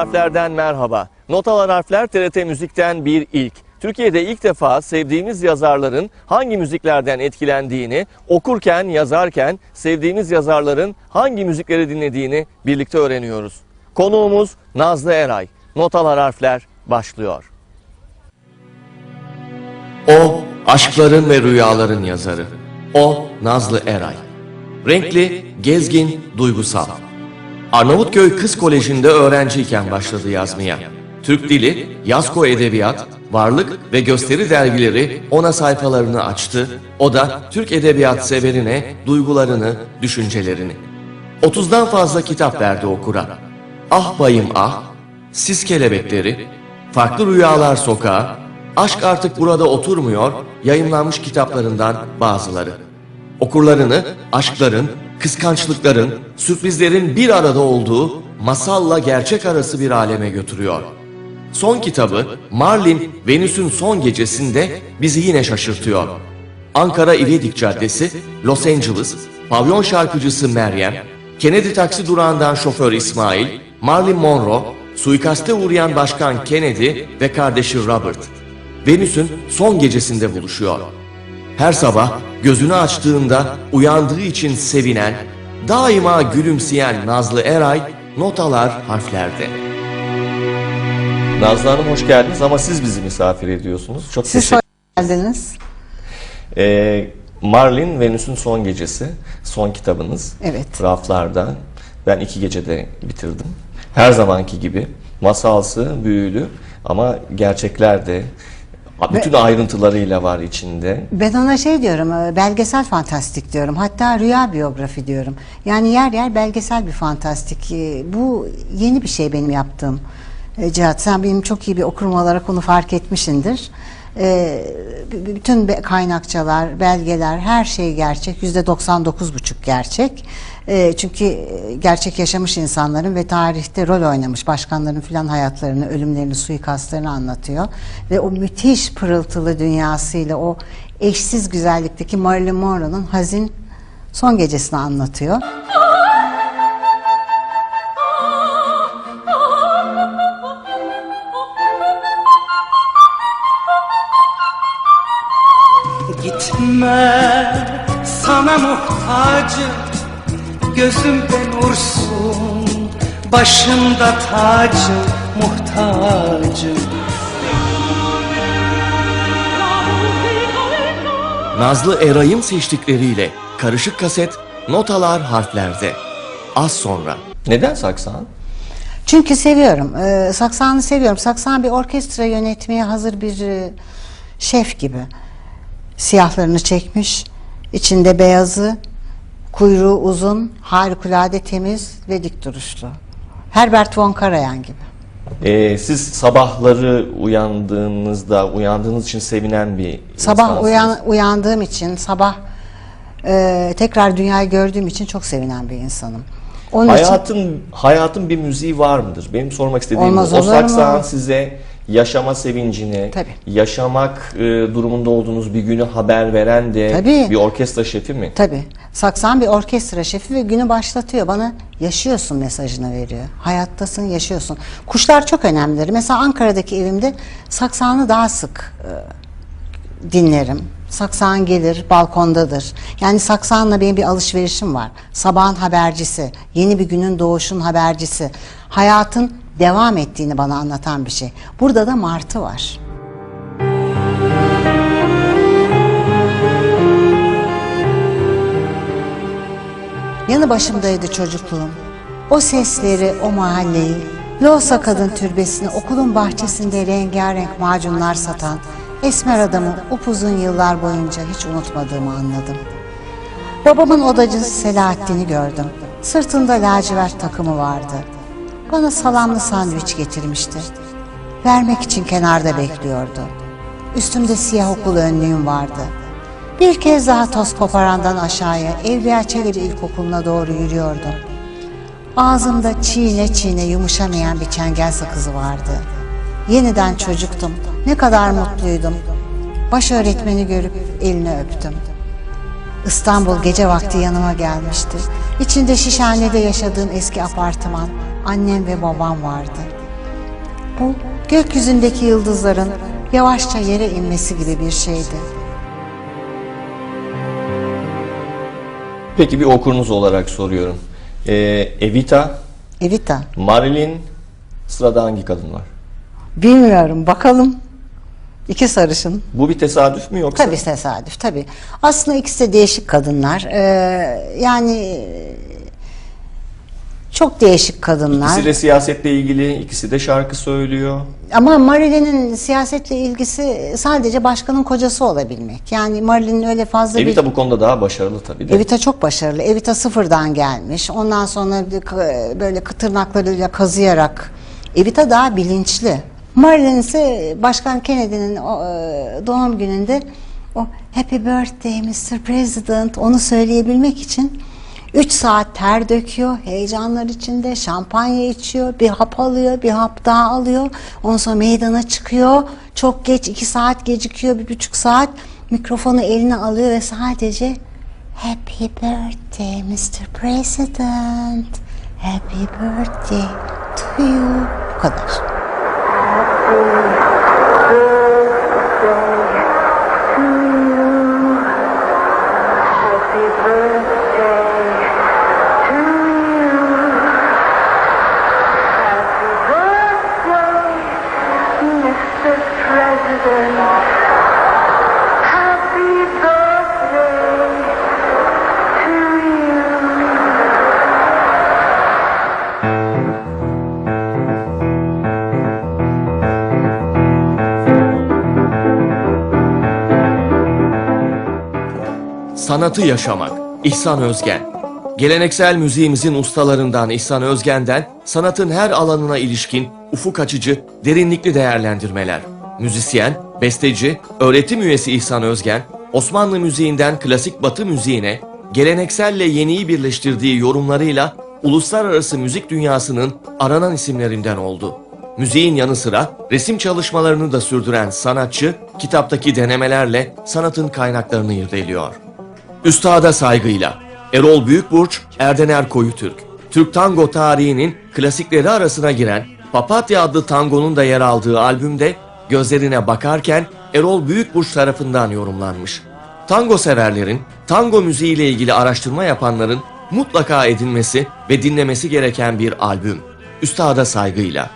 Harfler'den merhaba. Notalar Harfler TRT Müzik'ten bir ilk. Türkiye'de ilk defa sevdiğimiz yazarların hangi müziklerden etkilendiğini, okurken, yazarken sevdiğimiz yazarların hangi müzikleri dinlediğini birlikte öğreniyoruz. Konuğumuz Nazlı Eray. Notalar Harfler başlıyor. O, aşkların ve rüyaların yazarı. O, Nazlı Eray. Renkli, gezgin, duygusal. Arnavutköy Kız Koleji'nde öğrenciyken başladı yazmaya. Türk Dili, Yazko Edebiyat, Varlık ve Gösteri dergileri ona sayfalarını açtı. O da Türk edebiyat severine duygularını, düşüncelerini. 30'dan fazla kitap verdi okura. Ah Bayım Ah, Sis Kelebekleri, Farklı Rüyalar Sokağı, Aşk Artık Burada Oturmuyor yayınlanmış kitaplarından bazıları. Okurlarını aşkların, kıskançlıkların, sürprizlerin bir arada olduğu masalla gerçek arası bir aleme götürüyor. Son kitabı Marlin Venüs'ün son gecesinde bizi yine şaşırtıyor. Ankara İvedik Caddesi, Los Angeles, pavyon şarkıcısı Meryem, Kennedy taksi durağından şoför İsmail, Marilyn Monroe, suikaste uğrayan başkan Kennedy ve kardeşi Robert. Venüs'ün son gecesinde buluşuyor. Her sabah gözünü açtığında uyandığı için sevinen, daima gülümseyen Nazlı Eray notalar harflerde. Nazlı Hanım hoş geldiniz ama siz bizi misafir ediyorsunuz. Çok Siz hoş geldiniz. Ee, Marlin Venüs'ün son gecesi, son kitabınız. Evet. Raflarda. Ben iki gecede bitirdim. Her zamanki gibi masalsı, büyülü ama gerçekler de bütün ayrıntılarıyla var içinde. Ben ona şey diyorum, e, belgesel fantastik diyorum. Hatta rüya biyografi diyorum. Yani yer yer belgesel bir fantastik. E, Bu yeni bir şey benim yaptığım. E, Cihat sen benim çok iyi bir okurum olarak onu fark. E, b- bütün kaynakçalar, belgeler, her şey gerçek. Yüzde 99,5 gerçek. E, çünkü e, gerçek yaşamış insanların ve tarihte rol oynamış başkanların filan hayatlarını, ölümlerini, suikastlarını anlatıyor. Ve o müthiş pırıltılı dünyasıyla o eşsiz güzellikteki Marilyn Monroe'nun hazin son gecesini anlatıyor. Başımda tacım Muhtacım Nazlı Eray'ın seçtikleriyle karışık kaset notalar harflerde. Az sonra. Neden saksan? Çünkü seviyorum. Ee, Saksan'ı seviyorum. Saksan bir orkestra yönetmeye hazır bir e, şef gibi. Siyahlarını çekmiş. içinde beyazı, kuyruğu uzun, harikulade temiz ve dik duruşlu. Herbert von Karajan gibi. Ee, siz sabahları uyandığınızda, uyandığınız için sevinen bir Sabah insansınız. uyan, uyandığım için, sabah e, tekrar dünyayı gördüğüm için çok sevinen bir insanım. Onun için Hayatın hayatın bir müziği var mıdır? Benim sormak istediğim Olmaz bu. O olur mu? saksağın size yaşama sevincini, Tabii. yaşamak e, durumunda olduğunuz bir günü haber veren de Tabii. bir orkestra şefi mi? Tabii. Saksan bir orkestra şefi ve günü başlatıyor. Bana yaşıyorsun mesajını veriyor. Hayattasın, yaşıyorsun. Kuşlar çok önemlidir. Mesela Ankara'daki evimde saksanı daha sık e, dinlerim. Saksan gelir, balkondadır. Yani saksanla benim bir alışverişim var. Sabahın habercisi, yeni bir günün doğuşun habercisi. Hayatın devam ettiğini bana anlatan bir şey. Burada da martı var. Yanı başımdaydı çocukluğum. O sesleri, o mahalleyi, Loğusa Kadın Türbesi'ni okulun bahçesinde rengarenk macunlar satan esmer adamı upuzun yıllar boyunca hiç unutmadığımı anladım. Babamın odacısı Selahattin'i gördüm. Sırtında lacivert takımı vardı. Bana salamlı sandviç getirmişti. Vermek için kenarda bekliyordu. Üstümde siyah okul önlüğüm vardı. Bir kez daha toz koparandan aşağıya Evliya Çelebi İlkokulu'na doğru yürüyordum. Ağzımda çiğne çiğne yumuşamayan bir çengel sakızı vardı. Yeniden çocuktum. Ne kadar mutluydum. Baş öğretmeni görüp elini öptüm. İstanbul gece vakti yanıma gelmişti. İçinde şişhanede yaşadığım eski apartman, annem ve babam vardı. Bu gökyüzündeki yıldızların yavaşça yere inmesi gibi bir şeydi. Peki bir okurunuz olarak soruyorum. Ee, Evita, Evita. Marilyn, sırada hangi kadın var? Bilmiyorum bakalım. İki sarışın. Bu bir tesadüf mü yoksa? Tabii tesadüf tabii. Aslında ikisi de değişik kadınlar. Ee, yani çok değişik kadınlar. İkisi de siyasetle ilgili, ikisi de şarkı söylüyor. Ama Marilyn'in siyasetle ilgisi sadece başkanın kocası olabilmek. Yani Marilyn'in öyle fazla Evita bir... bu konuda daha başarılı tabii de. Evita çok başarılı. Evita sıfırdan gelmiş. Ondan sonra böyle tırnaklarıyla kazıyarak. Evita daha bilinçli. Marilyn ise Başkan Kennedy'nin e, doğum gününde o Happy Birthday Mr. President onu söyleyebilmek için 3 saat ter döküyor, heyecanlar içinde, şampanya içiyor, bir hap alıyor, bir hap daha alıyor. Ondan sonra meydana çıkıyor, çok geç, 2 saat gecikiyor, bir buçuk saat. Mikrofonu eline alıyor ve sadece Happy birthday Mr. President. Happy birthday to you. Bu kadar. Sanatı yaşamak. İhsan Özgen. Geleneksel müziğimizin ustalarından İhsan Özgen'den sanatın her alanına ilişkin ufuk açıcı, derinlikli değerlendirmeler. Müzisyen, besteci, öğretim üyesi İhsan Özgen, Osmanlı müziğinden klasik batı müziğine, gelenekselle yeniyi birleştirdiği yorumlarıyla uluslararası müzik dünyasının aranan isimlerinden oldu. Müziğin yanı sıra resim çalışmalarını da sürdüren sanatçı, kitaptaki denemelerle sanatın kaynaklarını irdeliyor. Üstada saygıyla Erol Büyükburç, Erdener Koyutürk. Türk tango tarihinin klasikleri arasına giren Papatya adlı tangonun da yer aldığı albümde gözlerine bakarken Erol Büyükburç tarafından yorumlanmış. Tango severlerin, tango müziği ile ilgili araştırma yapanların mutlaka edinmesi ve dinlemesi gereken bir albüm. Üstada saygıyla.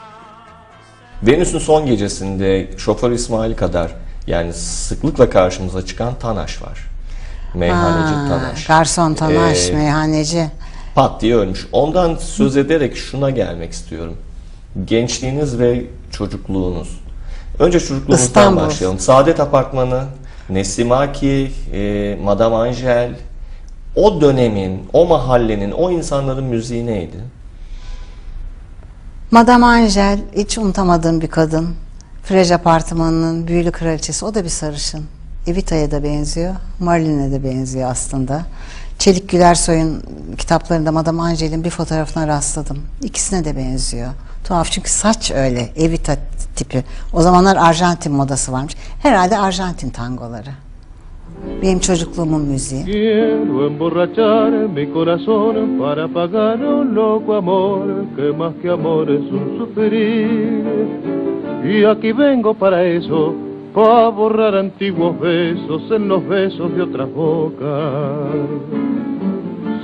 Venüs'ün son gecesinde şoför İsmail kadar yani sıklıkla karşımıza çıkan Tanaş var. Meyhaneci Ha, Tanaş. Garson Tanaş, Ee, meyhaneci. Pat diye ölmüş. Ondan söz ederek şuna gelmek istiyorum. Gençliğiniz ve çocukluğunuz. Önce çocukluğunuzdan İstanbul. başlayalım. Saadet Apartmanı, Nesimaki, e, Madame Angel. O dönemin, o mahallenin, o insanların müziği neydi? Madame Angel hiç unutamadığım bir kadın. Frej apartmanının büyülü kraliçesi. O da bir sarışın. Evita'ya da benziyor. Marlene'e de benziyor aslında. Çelik Gülersoy'un kitaplarında Madame Angel'in bir fotoğrafına rastladım. İkisine de benziyor. Tuhaf çünkü saç öyle. Evita tipi. O zamanlar Arjantin modası varmış. Herhalde Arjantin tangoları. Benim çocukluğumun müziği. Quiero emborrachar mi corazón para pagar un loco amor que más que amor es un sufrir. Y aquí vengo para eso, para borrar antiguos besos en los besos de otras bocas.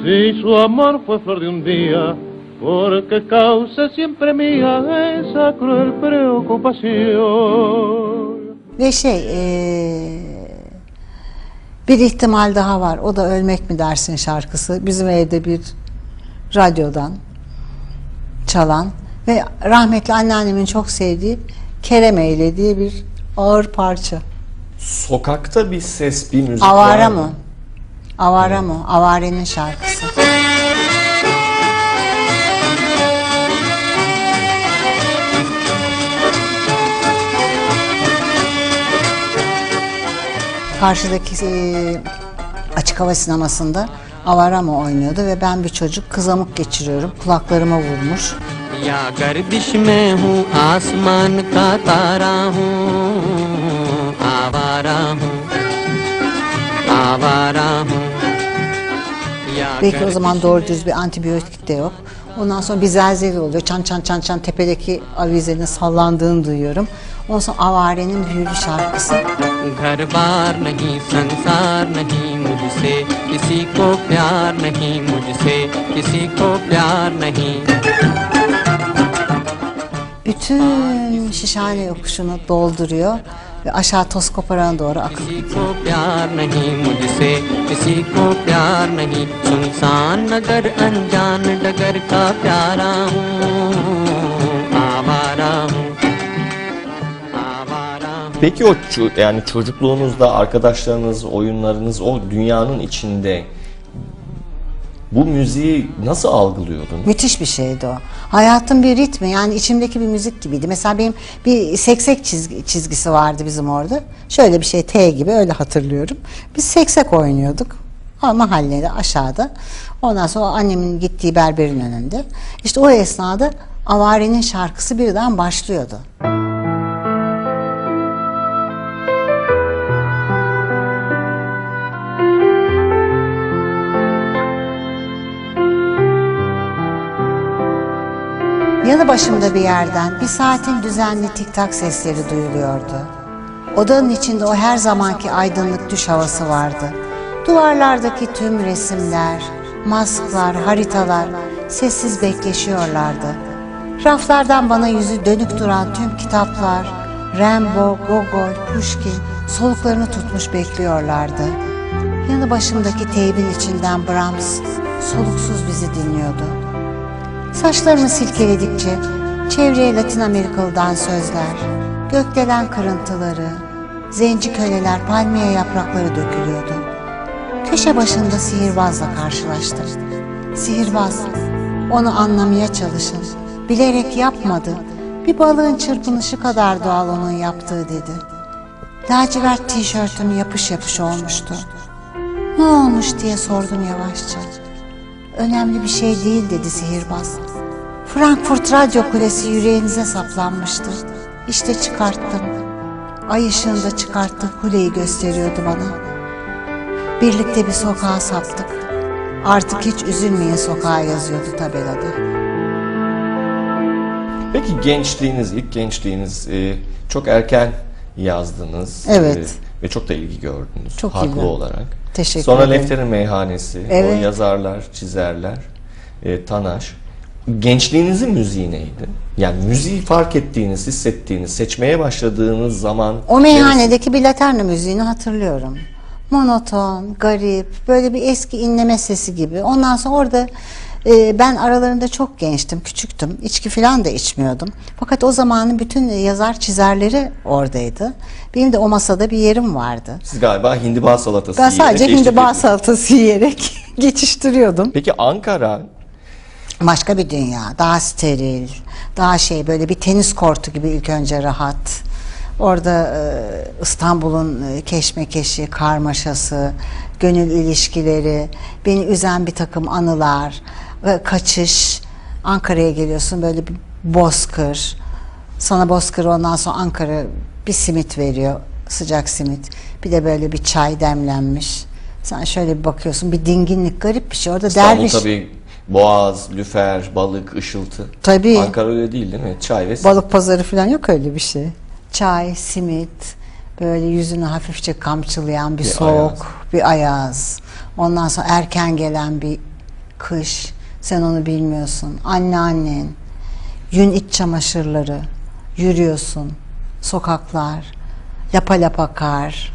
Si su amor fue flor de un día, porque causa siempre mía esa cruel preocupación. Ve şey eee, bir ihtimal daha var. O da ölmek mi dersin şarkısı. Bizim evde bir radyodan çalan ve rahmetli anneannemin çok sevdiği Keremeyle diye bir ağır parça. Sokakta bir ses, bir müzik var Avara mı? Avara mı? Avare'nin şarkısı. Karşıdaki e, açık hava sinemasında Avarama oynuyordu ve ben bir çocuk kızamık geçiriyorum. Kulaklarıma vurmuş. या गर्दिश में हूँ आसमान का तारा हूँ आवारा हूँ आवारा हूँ या Belki o zaman doğru düz bir antibiyotik de yok. Ondan sonra bir zelzele oluyor. Çan çan çan çan tepedeki avizenin sallandığını duyuyorum. Ondan sonra Avare'nin büyülü şarkısı. घर बार नहीं संसार नहीं मुझसे किसी को प्यार नहीं मुझसे किसी को प्यार नहीं bütün şişhane yokuşunu dolduruyor ve aşağı toz koparan doğru akıp gidiyor. Peki o yani çocukluğunuzda arkadaşlarınız, oyunlarınız o dünyanın içinde bu müziği nasıl algılıyordun? Müthiş bir şeydi o. Hayatın bir ritmi yani içimdeki bir müzik gibiydi. Mesela benim bir seksek çizgi, çizgisi vardı bizim orada. Şöyle bir şey T gibi öyle hatırlıyorum. Biz seksek oynuyorduk. Ha, mahallede aşağıda. Ondan sonra annemin gittiği berberin önünde. İşte o esnada Avare'nin şarkısı birden başlıyordu. Yanı başımda bir yerden bir saatin düzenli tik tak sesleri duyuluyordu. Odanın içinde o her zamanki aydınlık düş havası vardı. Duvarlardaki tüm resimler, masklar, haritalar sessiz bekleşiyorlardı. Raflardan bana yüzü dönük duran tüm kitaplar, Rambo, Gogol, Pushkin soluklarını tutmuş bekliyorlardı. Yanı başımdaki teybin içinden Brahms soluksuz bizi dinliyordu. Saçlarımı silkeledikçe çevreye Latin Amerikalı'dan sözler, gökdelen kırıntıları, zenci köleler, palmiye yaprakları dökülüyordu. Köşe başında sihirbazla karşılaştım. Sihirbaz, onu anlamaya çalışın. Bilerek yapmadı. Bir balığın çırpınışı kadar doğal onun yaptığı dedi. Lacivert tişörtüm yapış yapış olmuştu. Ne olmuş diye sordum yavaşça. Önemli bir şey değil dedi sihirbaz. Frankfurt Radyo Kulesi yüreğinize saplanmıştı. İşte çıkarttım. Ay ışığında çıkarttı kuleyi gösteriyordu bana. Birlikte bir sokağa saptık. Artık hiç üzülmeyin sokağa yazıyordu tabelada. Peki gençliğiniz, ilk gençliğiniz e, çok erken yazdınız. Evet. E, ve çok da ilgi gördünüz. Çok haklı ilgi. olarak. Teşekkür Sonra ederim. Lefter'in Meyhanesi, Evet. o yazarlar, çizerler, e, Tanaş. Gençliğinizin müziği neydi? Yani müziği fark ettiğiniz, hissettiğiniz, seçmeye başladığınız zaman... O meyhanedeki bir laterna müziğini hatırlıyorum. Monoton, garip, böyle bir eski inleme sesi gibi. Ondan sonra orada e, ben aralarında çok gençtim, küçüktüm. İçki falan da içmiyordum. Fakat o zamanın bütün yazar çizerleri oradaydı. Benim de o masada bir yerim vardı. Siz galiba hindiba salatası Ben yiyerek sadece eşlik hindiba salatası yiyerek geçiştiriyordum. Peki Ankara Başka bir dünya, daha steril, daha şey böyle bir tenis kortu gibi ilk önce rahat. Orada e, İstanbul'un e, keşmekeşi, karmaşası, gönül ilişkileri, beni üzen bir takım anılar, ve kaçış. Ankara'ya geliyorsun böyle bir bozkır. Sana bozkır ondan sonra Ankara bir simit veriyor, sıcak simit. Bir de böyle bir çay demlenmiş. Sen şöyle bir bakıyorsun, bir dinginlik, garip bir şey. Orada İstanbul derviş. tabii boğaz, lüfer, balık, ışıltı. Tabii. Ankara öyle değil değil mi? Çay ve Balık pazarı falan yok öyle bir şey. Çay, simit, böyle yüzünü hafifçe kamçılayan bir, Bir soğuk, ayaz. bir ayaz. Ondan sonra erken gelen bir kış. Sen onu bilmiyorsun. Anneannen, yün iç çamaşırları, yürüyorsun, sokaklar, lapa lapa kar,